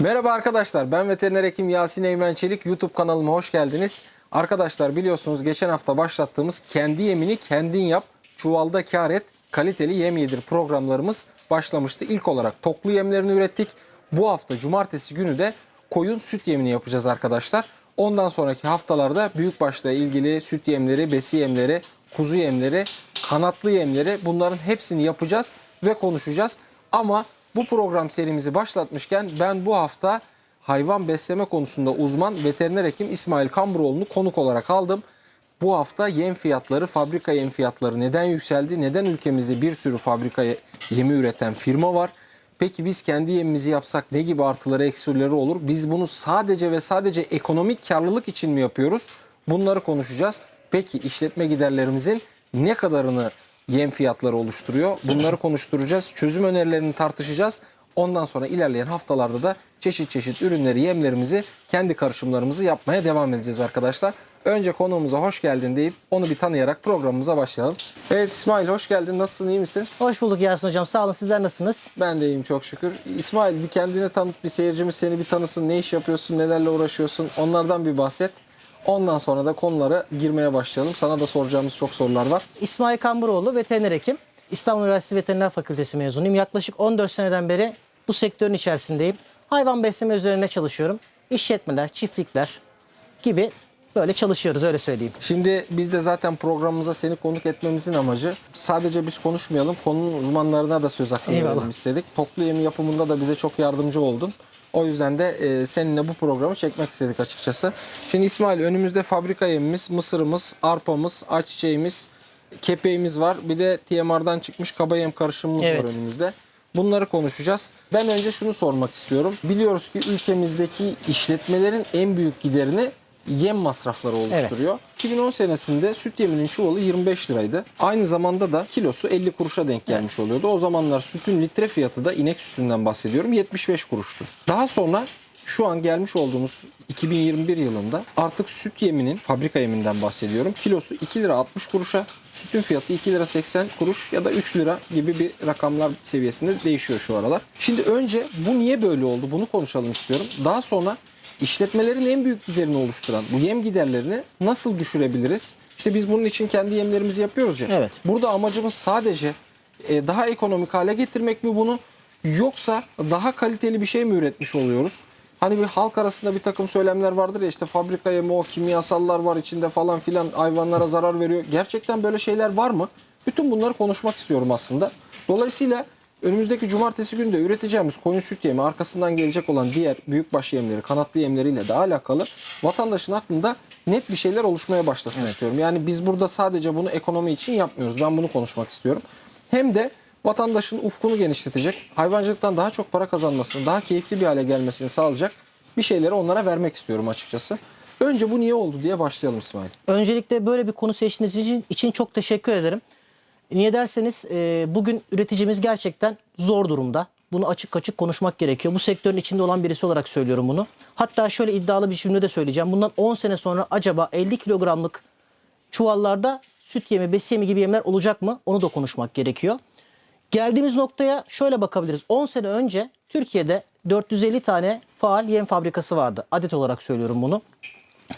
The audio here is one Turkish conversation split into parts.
Merhaba arkadaşlar ben veteriner hekim Yasin Eymen Çelik YouTube kanalıma hoş geldiniz. Arkadaşlar biliyorsunuz geçen hafta başlattığımız kendi yemini kendin yap çuvalda kar et kaliteli yem yedir programlarımız başlamıştı. İlk olarak toklu yemlerini ürettik. Bu hafta cumartesi günü de koyun süt yemini yapacağız arkadaşlar. Ondan sonraki haftalarda büyükbaşla ilgili süt yemleri, besi yemleri, kuzu yemleri, kanatlı yemleri bunların hepsini yapacağız ve konuşacağız. Ama bu program serimizi başlatmışken ben bu hafta hayvan besleme konusunda uzman veteriner hekim İsmail Kamburoğlu'nu konuk olarak aldım. Bu hafta yem fiyatları, fabrika yem fiyatları neden yükseldi? Neden ülkemizde bir sürü fabrika ye- yemi üreten firma var? Peki biz kendi yemimizi yapsak ne gibi artıları eksileri olur? Biz bunu sadece ve sadece ekonomik karlılık için mi yapıyoruz? Bunları konuşacağız. Peki işletme giderlerimizin ne kadarını yem fiyatları oluşturuyor? Bunları konuşturacağız. Çözüm önerilerini tartışacağız. Ondan sonra ilerleyen haftalarda da çeşit çeşit ürünleri, yemlerimizi, kendi karışımlarımızı yapmaya devam edeceğiz arkadaşlar. Önce konuğumuza hoş geldin deyip onu bir tanıyarak programımıza başlayalım. Evet İsmail hoş geldin. Nasılsın? iyi misin? Hoş bulduk Yasin Hocam. Sağ olun. Sizler nasılsınız? Ben de iyiyim çok şükür. İsmail bir kendine tanıt, bir seyircimiz seni bir tanısın. Ne iş yapıyorsun, nelerle uğraşıyorsun onlardan bir bahset. Ondan sonra da konulara girmeye başlayalım. Sana da soracağımız çok sorular var. İsmail Kamburoğlu veteriner hekim. İstanbul Üniversitesi Veteriner Fakültesi mezunuyum. Yaklaşık 14 seneden beri bu sektörün içerisindeyim. Hayvan besleme üzerine çalışıyorum. İşletmeler, çiftlikler gibi böyle çalışıyoruz öyle söyleyeyim. Şimdi biz de zaten programımıza seni konuk etmemizin amacı sadece biz konuşmayalım, konunun uzmanlarına da söz hakkı verelim istedik. Toplu yemi yapımında da bize çok yardımcı oldun. O yüzden de e, seninle bu programı çekmek istedik açıkçası. Şimdi İsmail önümüzde fabrika yemimiz, mısırımız, arpamız, ayçiçeğimiz, kepeğimiz var. Bir de TMR'dan çıkmış kaba yem karışımımız Evet. var önümüzde. Bunları konuşacağız. Ben önce şunu sormak istiyorum. Biliyoruz ki ülkemizdeki işletmelerin en büyük giderini yem masrafları oluşturuyor. 2010 senesinde süt yeminin çuvalı 25 liraydı. Aynı zamanda da kilosu 50 kuruşa denk gelmiş oluyordu. O zamanlar sütün litre fiyatı da inek sütünden bahsediyorum 75 kuruştu. Daha sonra şu an gelmiş olduğumuz 2021 yılında artık süt yeminin fabrika yeminden bahsediyorum. Kilosu 2 lira 60 kuruşa, sütün fiyatı 2 lira 80 kuruş ya da 3 lira gibi bir rakamlar seviyesinde değişiyor şu aralar. Şimdi önce bu niye böyle oldu bunu konuşalım istiyorum. Daha sonra işletmelerin en büyük giderini oluşturan bu yem giderlerini nasıl düşürebiliriz? İşte biz bunun için kendi yemlerimizi yapıyoruz ya. Evet. Burada amacımız sadece e, daha ekonomik hale getirmek mi bunu yoksa daha kaliteli bir şey mi üretmiş oluyoruz? Hani bir halk arasında bir takım söylemler vardır ya işte fabrika yemi o kimyasallar var içinde falan filan hayvanlara zarar veriyor. Gerçekten böyle şeyler var mı? Bütün bunları konuşmak istiyorum aslında. Dolayısıyla önümüzdeki cumartesi günü de üreteceğimiz koyun süt yemi arkasından gelecek olan diğer büyükbaş yemleri, kanatlı yemleriyle de alakalı vatandaşın aklında net bir şeyler oluşmaya başlasın istiyorum. Yani biz burada sadece bunu ekonomi için yapmıyoruz. Ben bunu konuşmak istiyorum. Hem de vatandaşın ufkunu genişletecek, hayvancılıktan daha çok para kazanmasını, daha keyifli bir hale gelmesini sağlayacak bir şeyleri onlara vermek istiyorum açıkçası. Önce bu niye oldu diye başlayalım İsmail. Öncelikle böyle bir konu seçtiğiniz için, için çok teşekkür ederim. Niye derseniz e, bugün üreticimiz gerçekten zor durumda. Bunu açık açık konuşmak gerekiyor. Bu sektörün içinde olan birisi olarak söylüyorum bunu. Hatta şöyle iddialı bir cümle de söyleyeceğim. Bundan 10 sene sonra acaba 50 kilogramlık çuvallarda süt yemi, besi yemi gibi yemler olacak mı? Onu da konuşmak gerekiyor. Geldiğimiz noktaya şöyle bakabiliriz. 10 sene önce Türkiye'de 450 tane faal yem fabrikası vardı. Adet olarak söylüyorum bunu.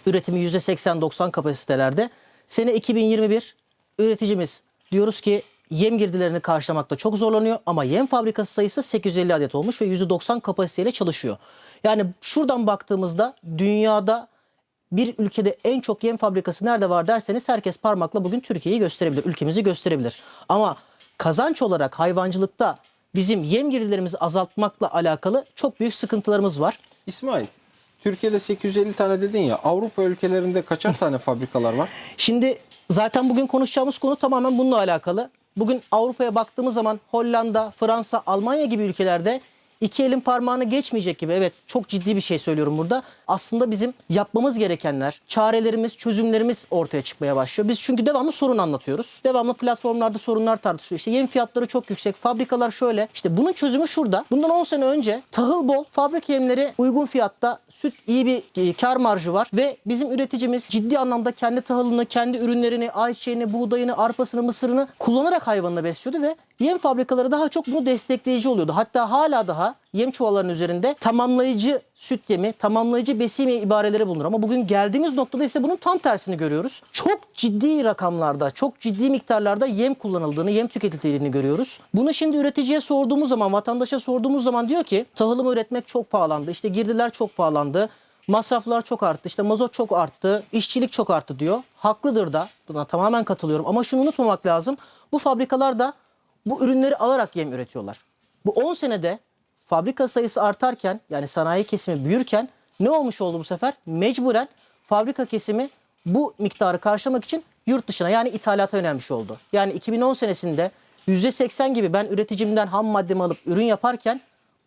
Üretimi %80-90 kapasitelerde. Sene 2021 üreticimiz diyoruz ki yem girdilerini karşılamakta çok zorlanıyor ama yem fabrikası sayısı 850 adet olmuş ve %90 kapasiteyle çalışıyor. Yani şuradan baktığımızda dünyada bir ülkede en çok yem fabrikası nerede var derseniz herkes parmakla bugün Türkiye'yi gösterebilir, ülkemizi gösterebilir. Ama kazanç olarak hayvancılıkta bizim yem girdilerimizi azaltmakla alakalı çok büyük sıkıntılarımız var. İsmail, Türkiye'de 850 tane dedin ya Avrupa ülkelerinde kaçar tane fabrikalar var? Şimdi zaten bugün konuşacağımız konu tamamen bununla alakalı. Bugün Avrupa'ya baktığımız zaman Hollanda, Fransa, Almanya gibi ülkelerde iki elin parmağını geçmeyecek gibi evet çok ciddi bir şey söylüyorum burada. Aslında bizim yapmamız gerekenler, çarelerimiz, çözümlerimiz ortaya çıkmaya başlıyor. Biz çünkü devamlı sorun anlatıyoruz. Devamlı platformlarda sorunlar tartışılıyor. İşte yem fiyatları çok yüksek, fabrikalar şöyle. İşte bunun çözümü şurada. Bundan 10 sene önce tahıl bol, fabrika yemleri uygun fiyatta, süt iyi bir e, kar marjı var ve bizim üreticimiz ciddi anlamda kendi tahılını, kendi ürünlerini, ayçiçeğini, buğdayını, arpasını, mısırını kullanarak hayvanını besliyordu ve Yem fabrikaları daha çok bunu destekleyici oluyordu. Hatta hala daha yem çuvallarının üzerinde tamamlayıcı süt yemi, tamamlayıcı besin ibareleri bulunur. Ama bugün geldiğimiz noktada ise bunun tam tersini görüyoruz. Çok ciddi rakamlarda, çok ciddi miktarlarda yem kullanıldığını, yem tüketildiğini görüyoruz. Bunu şimdi üreticiye sorduğumuz zaman, vatandaşa sorduğumuz zaman diyor ki tahılımı üretmek çok pahalandı, işte girdiler çok pahalandı. Masraflar çok arttı, işte mazot çok arttı, işçilik çok arttı diyor. Haklıdır da, buna tamamen katılıyorum. Ama şunu unutmamak lazım, bu fabrikalar da bu ürünleri alarak yem üretiyorlar. Bu 10 senede fabrika sayısı artarken yani sanayi kesimi büyürken ne olmuş oldu bu sefer? Mecburen fabrika kesimi bu miktarı karşılamak için yurt dışına yani ithalata yönelmiş oldu. Yani 2010 senesinde %80 gibi ben üreticimden ham maddemi alıp ürün yaparken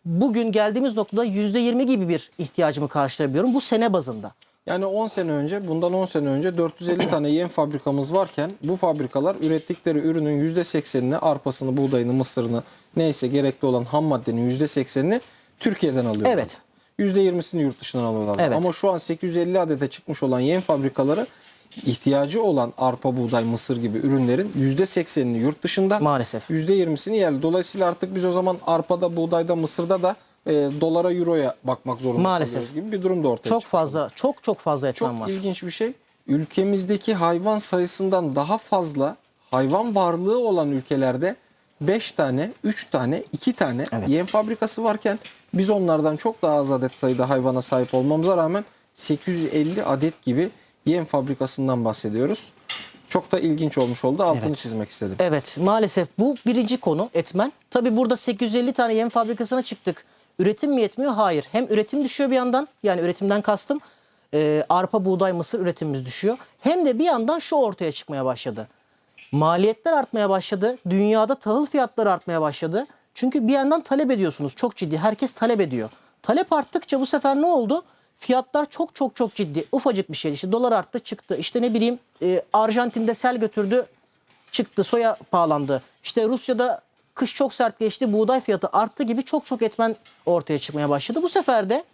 bugün geldiğimiz noktada %20 gibi bir ihtiyacımı karşılayabiliyorum bu sene bazında. Yani 10 sene önce, bundan 10 sene önce 450 tane yem fabrikamız varken bu fabrikalar ürettikleri ürünün %80'ini, arpasını, buğdayını, mısırını neyse gerekli olan ham maddenin %80'ini Türkiye'den alıyorlar. Evet. %20'sini yurt dışından alıyorlar. Evet. Ama şu an 850 adete çıkmış olan yem fabrikaları ihtiyacı olan arpa, buğday, mısır gibi ürünlerin %80'ini yurt dışında, Maalesef. %20'sini yerli. Dolayısıyla artık biz o zaman arpada, buğdayda, mısırda da e, dolara, euroya bakmak zorunda Maalesef. kalıyoruz gibi bir durum da ortaya Çok çıktı. fazla, çok çok fazla etmen Çok var. ilginç bir şey. Ülkemizdeki hayvan sayısından daha fazla hayvan varlığı olan ülkelerde 5 tane, 3 tane, 2 tane Evet. yem fabrikası varken biz onlardan çok daha az adet sayıda hayvana sahip olmamıza rağmen 850 adet gibi yem fabrikasından bahsediyoruz. Çok da ilginç olmuş oldu. Altını Evet. çizmek istedim. Evet maalesef bu birinci konu etmen. Tabi burada 850 tane yem fabrikasına çıktık. Üretim mi yetmiyor? Hayır. Hem üretim düşüyor bir yandan yani üretimden kastım e, arpa, buğday, mısır üretimimiz düşüyor. Hem de bir yandan şu ortaya çıkmaya başladı. Maliyetler artmaya başladı. Dünyada tahıl fiyatları artmaya başladı. Çünkü bir yandan talep ediyorsunuz. Çok ciddi. Herkes talep ediyor. Talep arttıkça bu sefer ne oldu? Fiyatlar çok çok çok ciddi. Ufacık bir şey. İşte dolar arttı çıktı. İşte ne bileyim e, Arjantin'de sel götürdü çıktı. Soya pahalandı. İşte Rusya'da kış çok sert geçti. Buğday fiyatı arttı gibi çok çok etmen ortaya çıkmaya başladı. Bu sefer de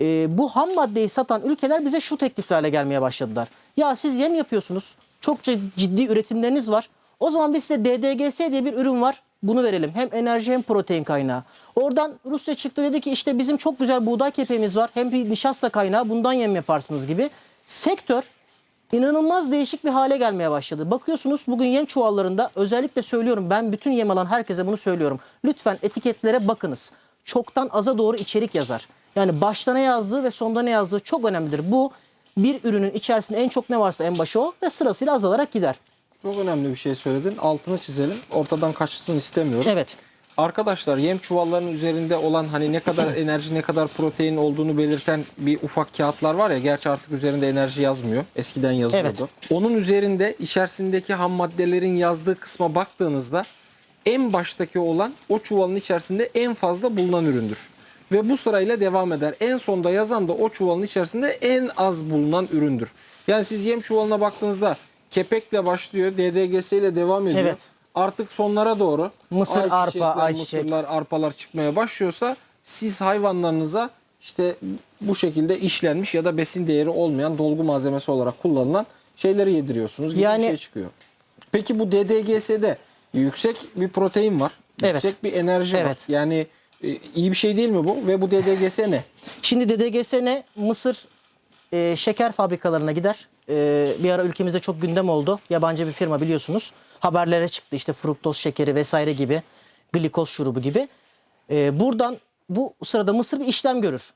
e, bu ham maddeyi satan ülkeler bize şu tekliflerle gelmeye başladılar. Ya siz yem yapıyorsunuz. Çok ciddi üretimleriniz var. O zaman biz size DDGS diye bir ürün var. Bunu verelim. Hem enerji hem protein kaynağı. Oradan Rusya çıktı dedi ki işte bizim çok güzel buğday kepeğimiz var. Hem bir nişasta kaynağı bundan yem yaparsınız gibi. Sektör inanılmaz değişik bir hale gelmeye başladı. Bakıyorsunuz bugün yem çuvallarında özellikle söylüyorum ben bütün yem alan herkese bunu söylüyorum. Lütfen etiketlere bakınız. Çoktan aza doğru içerik yazar. Yani başta ne yazdığı ve sonda ne yazdığı çok önemlidir. Bu bir ürünün içerisinde en çok ne varsa en başı o ve sırasıyla azalarak gider. Çok önemli bir şey söyledin. Altını çizelim. Ortadan kaçsın istemiyorum. Evet. Arkadaşlar yem çuvallarının üzerinde olan hani ne kadar enerji ne kadar protein olduğunu belirten bir ufak kağıtlar var ya gerçi artık üzerinde enerji yazmıyor. Eskiden yazıyordu. Onun üzerinde içerisindeki ham maddelerin yazdığı kısma baktığınızda en baştaki olan o çuvalın içerisinde en fazla bulunan üründür. Ve bu sırayla devam eder. En sonda yazan da o çuvalın içerisinde en az bulunan üründür. Yani siz yem çuvalına baktığınızda kepekle başlıyor, DDGS ile devam ediyor. Evet. Artık sonlara doğru Mısır, arpa, ayçiçekler, ayçiçek. mısırlar, arpalar çıkmaya başlıyorsa siz hayvanlarınıza işte bu şekilde işlenmiş ya da besin değeri olmayan dolgu malzemesi olarak kullanılan şeyleri yediriyorsunuz gibi Yani- bir şey çıkıyor. Peki bu DDGS'de yüksek bir protein var. Evet. Yüksek bir enerji var. Evet. Yani e, iyi bir şey değil mi bu? Ve bu DDGS ne? Şimdi DDGS ne? Mısır e, şeker fabrikalarına gider. E, bir ara ülkemizde çok gündem oldu. Yabancı bir firma biliyorsunuz. Haberlere çıktı işte fruktoz şekeri vesaire gibi. Glikoz şurubu gibi. E, buradan bu sırada Mısır bir işlem görür.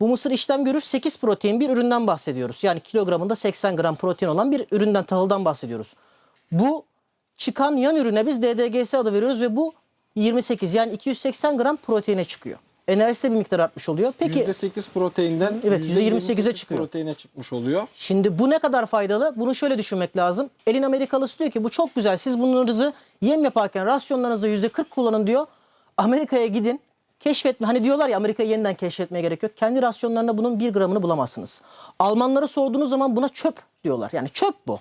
Bu mısır işlem görür 8 protein bir üründen bahsediyoruz. Yani kilogramında 80 gram protein olan bir üründen tahıldan bahsediyoruz. Bu çıkan yan ürüne biz DDGS adı veriyoruz ve bu 28 yani 280 gram proteine çıkıyor. Enerjisi de bir miktar artmış oluyor. Peki %8 proteinden Evet, %28 %28'e çıkıyor. proteine çıkmış oluyor. Şimdi bu ne kadar faydalı? Bunu şöyle düşünmek lazım. Elin Amerikalısı diyor ki bu çok güzel. Siz bunlarınızı yem yaparken rasyonlarınızı %40 kullanın diyor. Amerika'ya gidin. Keşfetme. Hani diyorlar ya Amerika'yı yeniden keşfetmeye gerek yok. Kendi rasyonlarında bunun bir gramını bulamazsınız. Almanlara sorduğunuz zaman buna çöp diyorlar. Yani çöp bu.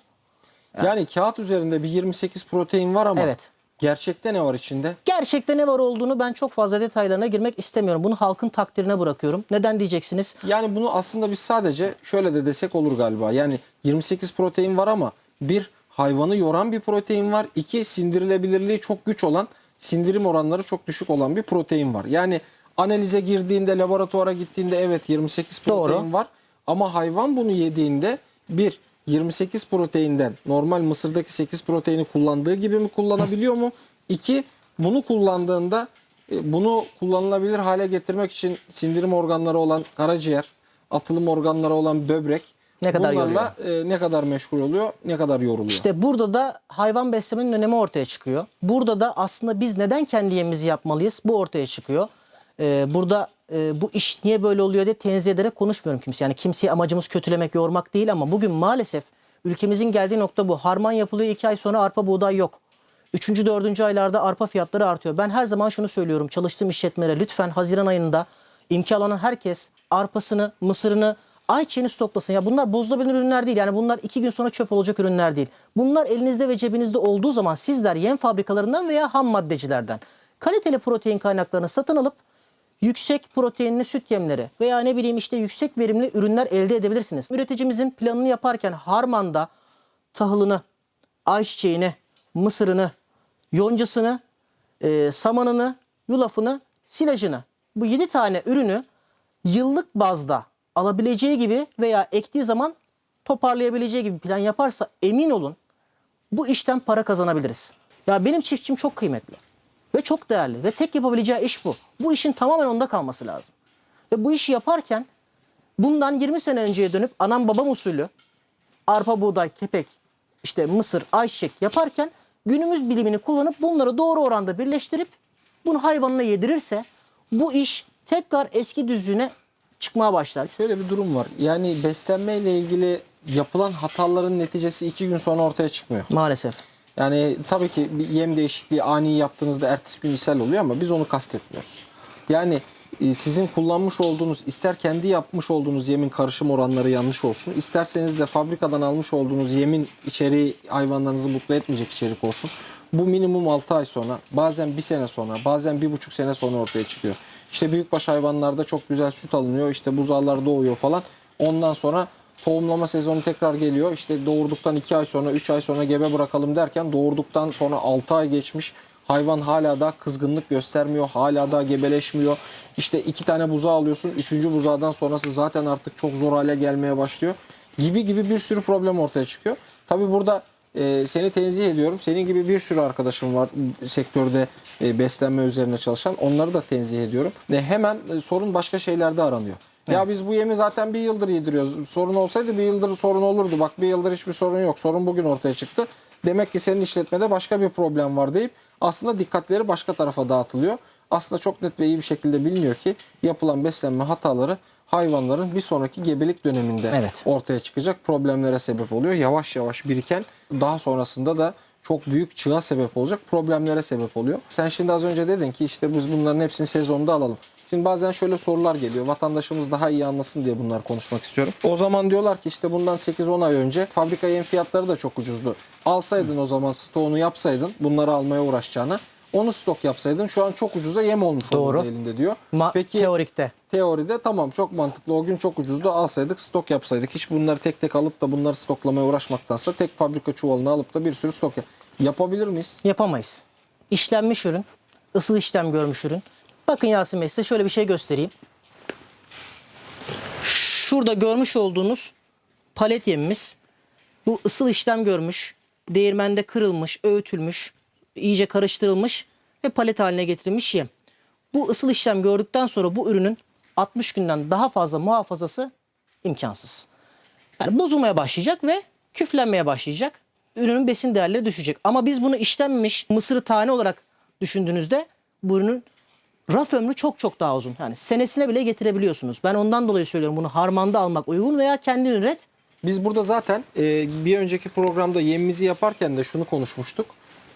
Yani kağıt üzerinde bir 28 protein var ama Evet. Gerçekte ne var içinde? Gerçekte ne var olduğunu ben çok fazla detaylarına girmek istemiyorum. Bunu halkın takdirine bırakıyorum. Neden diyeceksiniz? Yani bunu aslında biz sadece şöyle de desek olur galiba. Yani 28 protein var ama bir hayvanı yoran bir protein var. İki sindirilebilirliği çok güç olan sindirim oranları çok düşük olan bir protein var. Yani analize girdiğinde, laboratuvara gittiğinde evet 28 protein Doğru. var ama hayvan bunu yediğinde bir 28 proteinden normal mısırdaki 8 proteini kullandığı gibi mi kullanabiliyor mu? İki bunu kullandığında e, bunu kullanılabilir hale getirmek için sindirim organları olan karaciğer, atılım organları olan böbrek Ne kadar bunlarla e, ne kadar meşgul oluyor, ne kadar yoruluyor. İşte burada da hayvan beslemenin önemi ortaya çıkıyor. Burada da aslında biz neden kendi yemimizi yapmalıyız bu ortaya çıkıyor. Ee, burada e, bu iş niye böyle oluyor diye tenzih ederek konuşmuyorum kimse. Yani kimseye amacımız kötülemek, yormak değil ama bugün maalesef ülkemizin geldiği nokta bu. Harman yapılıyor iki ay sonra arpa buğday yok. Üçüncü, dördüncü aylarda arpa fiyatları artıyor. Ben her zaman şunu söylüyorum çalıştığım işletmelere lütfen Haziran ayında imkan olan herkes arpasını, mısırını, ayçiçeğini stoklasın. Ya bunlar bozulabilir ürünler değil. Yani bunlar iki gün sonra çöp olacak ürünler değil. Bunlar elinizde ve cebinizde olduğu zaman sizler yem fabrikalarından veya ham maddecilerden kaliteli protein kaynaklarını satın alıp yüksek proteinli süt yemleri veya ne bileyim işte yüksek verimli ürünler elde edebilirsiniz. Üreticimizin planını yaparken harmanda tahılını, ayçiçeğini, mısırını, yoncasını, e, samanını, yulafını, silajını bu 7 tane ürünü yıllık bazda alabileceği gibi veya ektiği zaman toparlayabileceği gibi plan yaparsa emin olun bu işten para kazanabiliriz. Ya benim çiftçim çok kıymetli ve çok değerli ve tek yapabileceği iş bu. Bu işin tamamen onda kalması lazım. Ve bu işi yaparken bundan 20 sene önceye dönüp anam babam usulü arpa, buğday, kepek, işte mısır, ayçiçek yaparken günümüz bilimini kullanıp bunları doğru oranda birleştirip bunu hayvanına yedirirse bu iş tekrar eski düzlüğüne çıkmaya başlar. Şöyle bir durum var. Yani beslenme ile ilgili yapılan hataların neticesi iki gün sonra ortaya çıkmıyor. Maalesef. Yani tabii ki bir yem değişikliği ani yaptığınızda ertesi gün ishal oluyor ama biz onu kastetmiyoruz. Yani e, sizin kullanmış olduğunuz ister kendi yapmış olduğunuz yemin karışım oranları yanlış olsun. isterseniz de fabrikadan almış olduğunuz yemin içeriği hayvanlarınızı mutlu etmeyecek içerik olsun. Bu minimum 6 ay sonra bazen bir sene sonra bazen bir buçuk sene sonra ortaya çıkıyor. İşte büyükbaş hayvanlarda çok güzel süt alınıyor işte buzağlar doğuyor falan. Ondan sonra tohumlama sezonu tekrar geliyor. İşte doğurduktan 2 ay sonra 3 ay sonra gebe bırakalım derken doğurduktan sonra 6 ay geçmiş. Hayvan hala da kızgınlık göstermiyor. Hala da gebeleşmiyor. İşte iki tane buzağı alıyorsun. Üçüncü buzağdan sonrası zaten artık çok zor hale gelmeye başlıyor. Gibi gibi bir sürü problem ortaya çıkıyor. Tabi burada e, seni tenzih ediyorum. Senin gibi bir sürü arkadaşım var sektörde e, beslenme üzerine çalışan. Onları da tenzih ediyorum. Ve hemen e, sorun başka şeylerde aranıyor. Ya biz bu yemi zaten bir yıldır yediriyoruz. Sorun olsaydı bir yıldır sorun olurdu. Bak bir yıldır hiçbir sorun yok. Sorun bugün ortaya çıktı. Demek ki senin işletmede başka bir problem var deyip aslında dikkatleri başka tarafa dağıtılıyor. Aslında çok net ve iyi bir şekilde biliniyor ki yapılan beslenme hataları hayvanların bir sonraki gebelik döneminde Evet. ortaya çıkacak problemlere sebep oluyor. Yavaş yavaş biriken daha sonrasında da çok büyük çığa sebep olacak problemlere sebep oluyor. Sen şimdi az önce dedin ki işte biz bunların hepsini sezonda alalım. Şimdi bazen şöyle sorular geliyor. Vatandaşımız daha iyi anlasın diye bunlar konuşmak istiyorum. O zaman diyorlar ki işte bundan 8-10 ay önce fabrika yem fiyatları da çok ucuzdu. Alsaydın o zaman stoğunu yapsaydın bunları almaya uğraşacağına. Onu stok yapsaydın şu an çok ucuza yem olmuş Doğru. olurdu elinde diyor. Ma- Peki teorikte. teoride tamam çok mantıklı. O gün çok ucuzdu alsaydık stok yapsaydık. Hiç bunları tek tek alıp da bunları stoklamaya uğraşmaktansa tek fabrika çuvalını alıp da bir sürü stok yap. Yapabilir miyiz? Yapamayız. İşlenmiş ürün, ısıl işlem görmüş ürün. Bakın Yasin Bey size şöyle bir şey göstereyim. Şurada görmüş olduğunuz palet yemimiz. Bu ısıl işlem görmüş, değirmende kırılmış, öğütülmüş, iyice karıştırılmış ve palet haline getirilmiş yem. Bu ısıl işlem gördükten sonra bu ürünün 60 günden daha fazla muhafazası imkansız. Yani bozulmaya başlayacak ve küflenmeye başlayacak. Ürünün besin değerleri düşecek. Ama biz bunu işlenmemiş mısırı tane olarak düşündüğünüzde bu ürünün raf ömrü çok çok daha uzun. Yani senesine bile getirebiliyorsunuz. Ben ondan dolayı söylüyorum bunu harmanda almak uygun veya kendin üret. Biz burada zaten e, bir önceki programda yemimizi yaparken de şunu konuşmuştuk.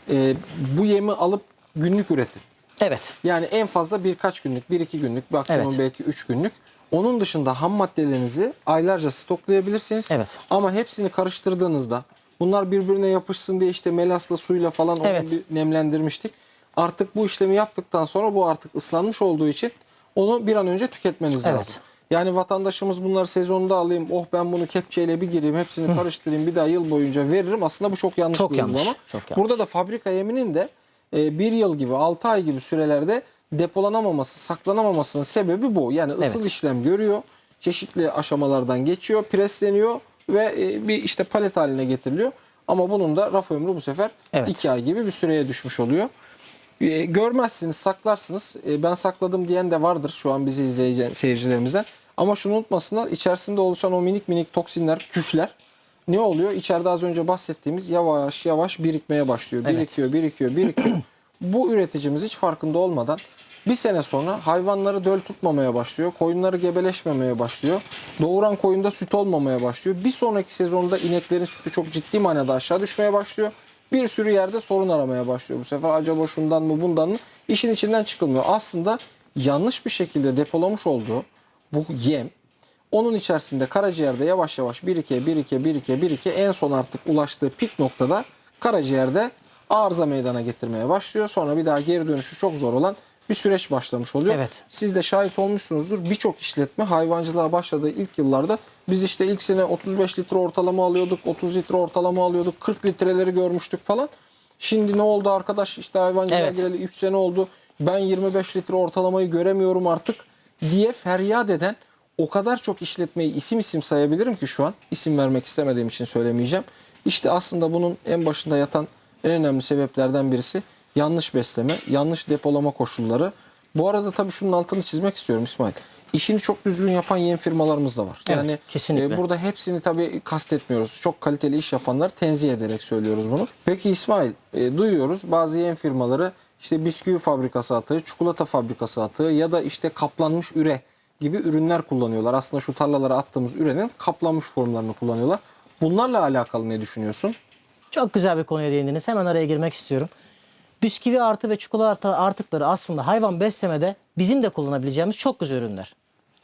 E, bu yemi alıp günlük üretin. Evet. Yani en fazla birkaç günlük, bir iki günlük, maksimum Evet. belki üç günlük. Onun dışında ham maddelerinizi aylarca stoklayabilirsiniz. Evet. Ama hepsini karıştırdığınızda bunlar birbirine yapışsın diye işte melasla suyla falan onu Evet. bir nemlendirmiştik. Artık bu işlemi yaptıktan sonra bu artık ıslanmış olduğu için onu bir an önce tüketmeniz Evet. lazım. Yani vatandaşımız bunları sezonda alayım, oh ben bunu kepçeyle bir gireyim, hepsini karıştırayım, bir daha yıl boyunca veririm. Aslında bu çok yanlış Çok bir yanlış, uygulama. çok yanlış. Burada da fabrika yeminin de e, bir yıl gibi 6 ay gibi sürelerde depolanamaması, saklanamamasının sebebi bu. Yani ısıl Evet. işlem görüyor. Çeşitli aşamalardan geçiyor, presleniyor ve e, bir işte palet haline getiriliyor. Ama bunun da raf ömrü bu sefer Evet. 2 ay gibi bir süreye düşmüş oluyor. E, görmezsiniz, saklarsınız. E, ben sakladım diyen de vardır şu an bizi izleyen seyircilerimizden. Ama şunu unutmasınlar, içerisinde oluşan o minik minik toksinler, küfler ne oluyor? İçeride az önce bahsettiğimiz yavaş yavaş birikmeye başlıyor. Evet. Birikiyor, birikiyor, birikiyor. Bu üreticimiz hiç farkında olmadan bir sene sonra hayvanları döl tutmamaya başlıyor. Koyunları gebeleşmemeye başlıyor. Doğuran koyunda süt olmamaya başlıyor. Bir sonraki sezonda ineklerin sütü çok ciddi manada aşağı düşmeye başlıyor. Bir sürü yerde sorun aramaya başlıyor bu sefer. Acaba şundan mı bundan mı? İşin içinden çıkılmıyor. Aslında yanlış bir şekilde depolamış olduğu bu yem onun içerisinde karaciğerde yavaş yavaş birike birike birike birike en son artık ulaştığı pik noktada karaciğerde arıza meydana getirmeye başlıyor. Sonra bir daha geri dönüşü çok zor olan bir süreç başlamış oluyor. Evet. Siz de şahit olmuşsunuzdur. Birçok işletme hayvancılığa başladığı ilk yıllarda biz işte ilk sene 35 litre ortalama alıyorduk, 30 litre ortalama alıyorduk, 40 litreleri görmüştük falan. Şimdi ne oldu arkadaş işte hayvancılığa Evet. gireli 3 sene oldu. Ben 25 litre ortalamayı göremiyorum artık diye feryat eden o kadar çok işletmeyi isim isim sayabilirim ki şu an. isim vermek istemediğim için söylemeyeceğim. İşte aslında bunun en başında yatan en önemli sebeplerden birisi yanlış besleme, yanlış depolama koşulları. Bu arada tabii şunun altını çizmek istiyorum İsmail. İşini çok düzgün yapan yem firmalarımız da var. Evet, yani kesinlikle. e, burada hepsini tabii kastetmiyoruz. Çok kaliteli iş yapanları tenzih ederek söylüyoruz bunu. Peki İsmail, e, duyuyoruz bazı yem firmaları işte bisküvi fabrikası atığı, çikolata fabrikası atığı ya da işte kaplanmış üre gibi ürünler kullanıyorlar. Aslında şu tarlalara attığımız ürenin kaplanmış formlarını kullanıyorlar. Bunlarla alakalı ne düşünüyorsun? Çok güzel bir konuya değindiniz. Hemen araya girmek istiyorum. Bisküvi artı ve çikolata artıkları aslında hayvan beslemede bizim de kullanabileceğimiz çok güzel ürünler.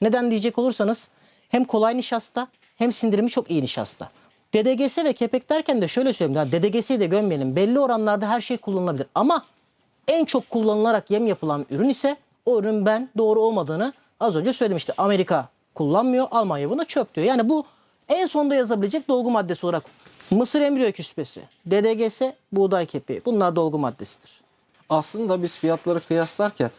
Neden diyecek olursanız hem kolay nişasta hem sindirimi çok iyi nişasta. DDGS ve kepek derken de şöyle söyleyeyim. Daha DDGS'yi de gömmeyelim. Belli oranlarda her şey kullanılabilir. Ama en çok kullanılarak yem yapılan ürün ise o ürün ben doğru olmadığını az önce söylemişti. Amerika kullanmıyor, Almanya buna çöp diyor. Yani bu en sonda yazabilecek dolgu maddesi olarak mısır embriyo küspesi, DDGS, buğday kepeği bunlar dolgu maddesidir. Aslında biz fiyatları kıyaslarken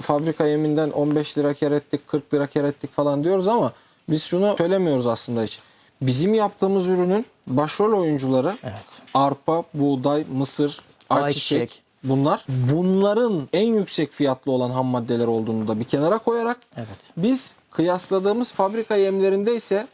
fabrika yeminden 15 lira kar ettik, 40 lira kar ettik falan diyoruz ama biz şunu söylemiyoruz aslında hiç. Bizim yaptığımız ürünün başrol oyuncuları Evet. arpa, buğday, mısır, ayçiçek, Ayçiçek. bunlar. Bunların en yüksek fiyatlı olan ham maddeler olduğunu da bir kenara koyarak Evet. biz kıyasladığımız fabrika yemlerinde ise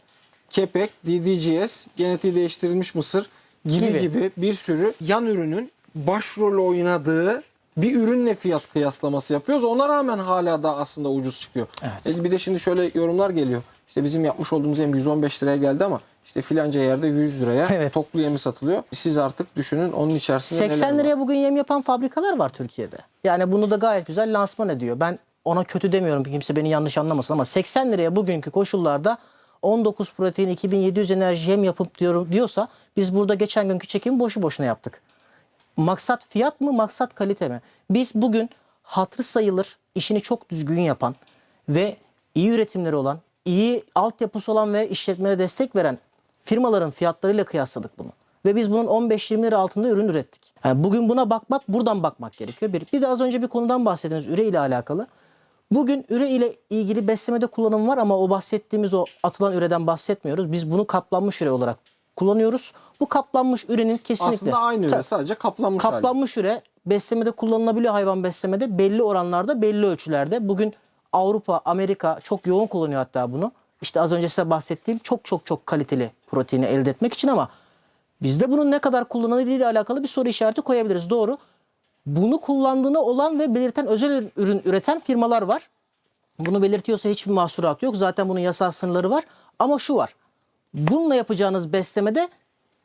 kepek, DDGS, genetiği değiştirilmiş mısır gibi Gibi. gibi bir sürü yan ürünün başrol oynadığı bir ürünle fiyat kıyaslaması yapıyoruz. Ona rağmen hala da aslında ucuz çıkıyor. Evet. E Bir de şimdi şöyle yorumlar geliyor. İşte bizim yapmış olduğumuz yem 115 liraya geldi ama işte filanca yerde 100 liraya Evet. toplu yemi satılıyor. Siz artık düşünün onun içerisinde neler 80 var. liraya bugün yem yapan fabrikalar var Türkiye'de. Yani bunu da gayet güzel lansman ediyor. Ben ona kötü demiyorum kimse beni yanlış anlamasın ama 80 liraya bugünkü koşullarda 19 protein 2700 enerji yem yapıp diyorum diyorsa biz burada geçen günkü çekimi boşu boşuna yaptık. Maksat fiyat mı maksat kalite mi? Biz bugün hatırı sayılır işini çok düzgün yapan ve iyi üretimleri olan, iyi altyapısı olan ve işletmelere destek veren firmaların fiyatlarıyla kıyasladık bunu. Ve biz bunun 15-20 lira altında ürün ürettik. Yani bugün buna bakmak, buradan bakmak gerekiyor. Bir, bir de az önce bir konudan bahsettiniz üre ile alakalı. Bugün üre ile ilgili beslemede kullanım var ama o bahsettiğimiz o atılan üreden bahsetmiyoruz. Biz bunu kaplanmış üre olarak kullanıyoruz. Bu kaplanmış ürenin kesinlikle Aslında aynı Tabii. sadece kaplanmış hali. Kaplanmış üre beslemede kullanılabiliyor hayvan beslemede belli oranlarda belli ölçülerde. Bugün Avrupa, Amerika çok yoğun kullanıyor hatta bunu. İşte az önce size bahsettiğim çok çok çok kaliteli proteini elde etmek için ama bizde bunun ne kadar kullanıldığı ile alakalı bir soru işareti koyabiliriz. Doğru. Bunu kullandığını olan ve belirten özel ürün üreten firmalar var. Bunu belirtiyorsa hiçbir mahsurat yok. Zaten bunun yasal sınırları var. Ama şu var. Bununla yapacağınız beslemede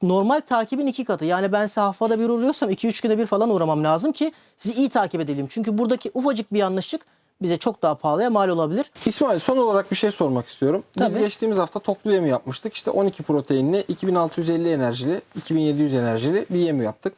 normal takibin iki katı. Yani ben size haftada bir uğruyorsam 2-3 günde bir falan uğramam lazım ki sizi iyi takip edelim. Çünkü buradaki ufacık bir yanlışlık bize çok daha pahalıya mal olabilir. İsmail son olarak bir şey sormak istiyorum. Biz Tabii. geçtiğimiz hafta toplu yemi yapmıştık. İşte 12 proteinli, 2650 enerjili, 2700 enerjili bir yemi yaptık.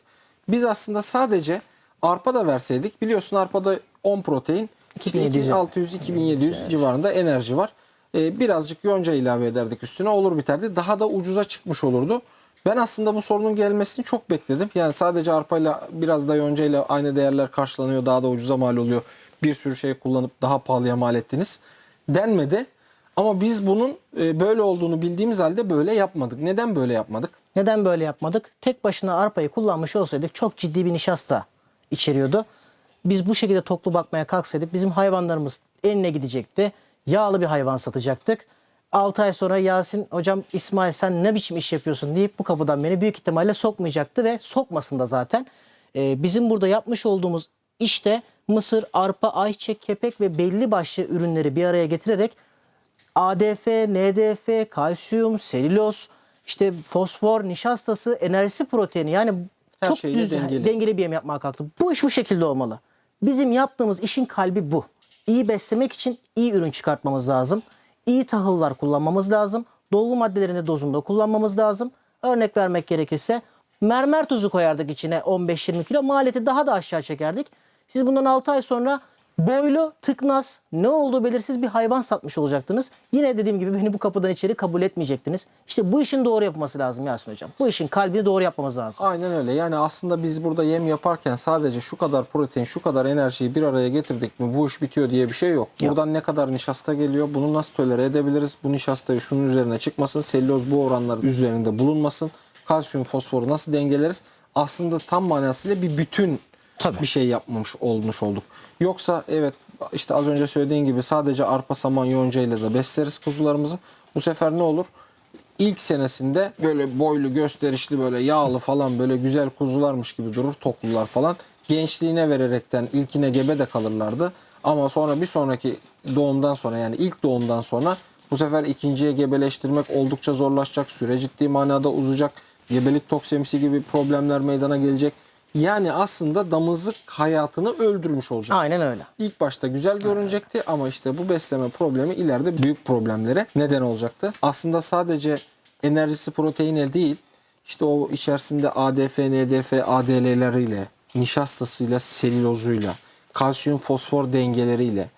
Biz aslında sadece arpa da verseydik biliyorsun arpada 10 protein, işte 2700 2600-2700 civarında enerji var. Ee, birazcık yonca ilave ederdik üstüne olur biterdi. Daha da ucuza çıkmış olurdu. Ben aslında bu sorunun gelmesini çok bekledim. Yani sadece arpayla biraz da yoncayla aynı değerler karşılanıyor. Daha da ucuza mal oluyor. Bir sürü şey kullanıp daha pahalıya mal ettiniz. Denmedi. Ama biz bunun e, böyle olduğunu bildiğimiz halde böyle yapmadık. Neden böyle yapmadık? Neden böyle yapmadık? Tek başına arpayı kullanmış olsaydık çok ciddi bir nişasta içeriyordu. Biz bu şekilde toklu bakmaya kalksaydık bizim hayvanlarımız eline gidecekti. Yağlı bir hayvan satacaktık. 6 ay sonra Yasin hocam İsmail sen ne biçim iş yapıyorsun deyip bu kapıdan beni büyük ihtimalle sokmayacaktı ve sokmasın da zaten. Ee, bizim burada yapmış olduğumuz işte mısır, arpa, ayçiçek, kepek ve belli başlı ürünleri bir araya getirerek ADF, NDF, kalsiyum, selüloz, işte fosfor, nişastası, enerjisi proteini yani Her çok şeyle düz, dengeli. dengeli. bir yem yapmaya kalktım. Bu iş bu şekilde olmalı. Bizim yaptığımız işin kalbi bu. İyi beslemek için iyi ürün çıkartmamız lazım. İyi tahıllar kullanmamız lazım. Dolgu maddelerini dozunda kullanmamız lazım. Örnek vermek gerekirse mermer tuzu koyardık içine 15-20 kilo. Maliyeti daha da aşağı çekerdik. Siz bundan 6 ay sonra boylu, tıknaz, ne olduğu belirsiz bir hayvan satmış olacaktınız. Yine dediğim gibi beni bu kapıdan içeri kabul etmeyecektiniz. İşte bu işin doğru yapılması lazım Yasin Hocam. Bu işin kalbini doğru yapmamız lazım. Aynen öyle. Yani aslında biz burada yem yaparken sadece şu kadar protein, şu kadar enerjiyi bir araya getirdik mi bu iş bitiyor diye bir şey yok. Buradan ne kadar nişasta geliyor, bunu nasıl tolere edebiliriz? Bu nişastayı şunun üzerine çıkmasın, selüloz bu oranların üzerinde bulunmasın. Kalsiyum, fosforu nasıl dengeleriz? Aslında tam manasıyla bir bütün Tabii. bir şey yapmamış olmuş olduk. Yoksa evet işte az önce söylediğin gibi sadece arpa, saman, yonca ile de besleriz kuzularımızı. Bu sefer ne olur? İlk senesinde böyle boylu, gösterişli, böyle yağlı falan böyle güzel kuzularmış gibi durur toklular falan. Gençliğine vererekten ilkine gebe de kalırlardı. Ama sonra bir sonraki doğumdan sonra yani ilk doğumdan sonra bu sefer ikinciye gebeleştirmek oldukça zorlaşacak. Süre ciddi manada uzayacak. Gebelik toksemisi gibi problemler meydana gelecek. Yani aslında damızlık hayatını öldürmüş olacak. Aynen öyle. İlk başta güzel görünecekti ama işte bu besleme problemi ileride büyük problemlere neden olacaktı. Aslında sadece enerjisi proteine değil, işte o içerisinde ADF, NDF, ADL'leriyle, nişastasıyla, selülozuyla, kalsiyum fosfor dengeleriyle,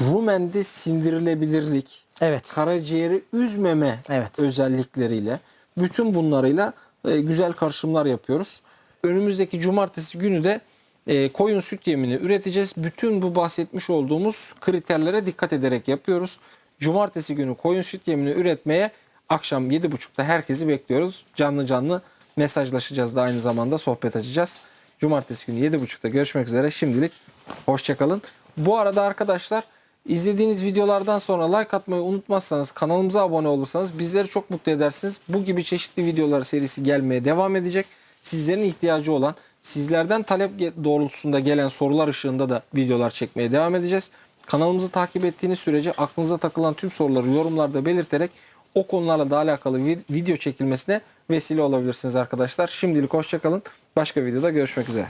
rumende sindirilebilirlik, Evet. karaciğeri üzmeme Evet. özellikleriyle bütün bunlarıyla e, güzel karışımlar yapıyoruz. Önümüzdeki cumartesi günü de e, koyun süt yemini üreteceğiz. Bütün bu bahsetmiş olduğumuz kriterlere dikkat ederek yapıyoruz. Cumartesi günü koyun süt yemini üretmeye akşam 7.30'da herkesi bekliyoruz. Canlı canlı mesajlaşacağız da aynı zamanda sohbet açacağız. Cumartesi günü 7.30'da görüşmek üzere. Şimdilik hoşçakalın. Bu arada arkadaşlar İzlediğiniz videolardan sonra like atmayı unutmazsanız, kanalımıza abone olursanız bizleri çok mutlu edersiniz. Bu gibi çeşitli videolar serisi gelmeye devam edecek. Sizlerin ihtiyacı olan, sizlerden talep doğrultusunda gelen sorular ışığında da videolar çekmeye devam edeceğiz. Kanalımızı takip ettiğiniz sürece aklınıza takılan tüm soruları yorumlarda belirterek o konularla da alakalı vi- video çekilmesine vesile olabilirsiniz arkadaşlar. Şimdilik hoşçakalın. Başka videoda görüşmek üzere.